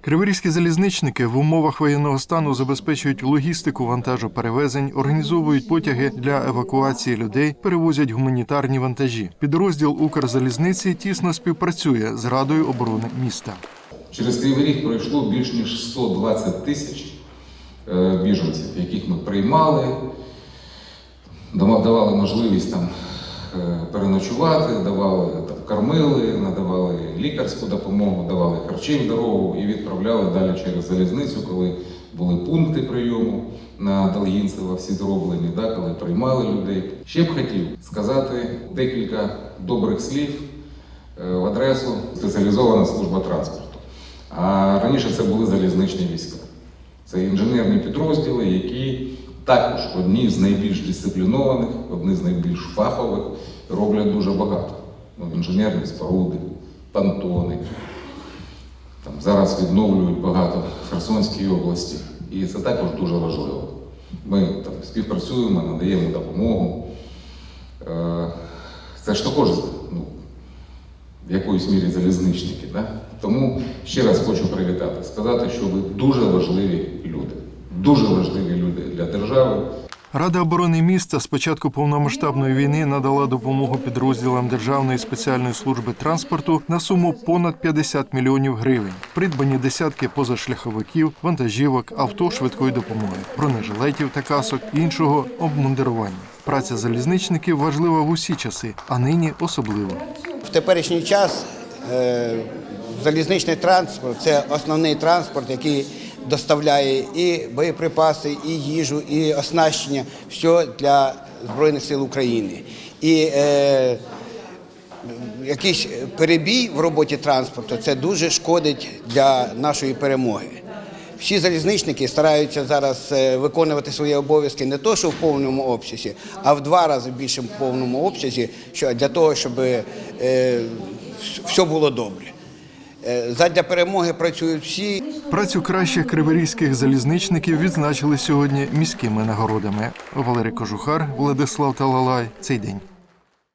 Криворізькі залізничники в умовах воєнного стану забезпечують логістику вантажоперевезень, організовують потяги для евакуації людей, перевозять гуманітарні вантажі. Підрозділ Укрзалізниці тісно співпрацює з Радою оборони міста. Через Кривий Ріг пройшло більш ніж 120 тисяч е, біженців, яких ми приймали, давали можливість там переночувати, давали там, кормили, надавали лікарську допомогу, давали харчі в дорогу і відправляли далі через залізницю, коли були пункти прийому на Долгінцева, всі зроблені, да, коли приймали людей. Ще б хотів сказати декілька добрих слів е, в адресу спеціалізована служба транспорту. А раніше це були залізничні війська. Це інженерні підрозділи, які також одні з найбільш дисциплінованих, одні з найбільш фахових, роблять дуже багато. Ну, інженерні споруди, понтони. Там зараз відновлюють багато в Херсонській області. І це також дуже важливо. Ми там співпрацюємо, надаємо допомогу. Е, Це ж також ну, в якоїсь мірі залізничники. Да? Тому ще раз хочу привітати, сказати, що ви дуже важливі люди, дуже важливі люди для держави. Рада оборони міста з початку повномасштабної війни надала допомогу підрозділам Державної спеціальної служби транспорту на суму понад 50 мільйонів гривень. Придбані десятки позашляховиків, вантажівок, авто швидкої допомоги, бронежилетів та касок, іншого обмундирування. Праця залізничників важлива в усі часи, а нині особливо. В теперішній час е, залізничний транспорт це основний транспорт, який доставляє і боєприпаси, і їжу, і оснащення все для Збройних сил України. І е, якийсь перебій в роботі транспорту це дуже шкодить для нашої перемоги. Всі залізничники стараються зараз е, виконувати свої обов'язки не то, що в повному обсязі, а в два рази більше в повному обсязі, що для того, щоб е, все було добре. Е, Задля перемоги працюють всі. Працю кращих криворізьких залізничників відзначили сьогодні міськими нагородами. Валерій Кожухар, Владислав Талалай. Цей день.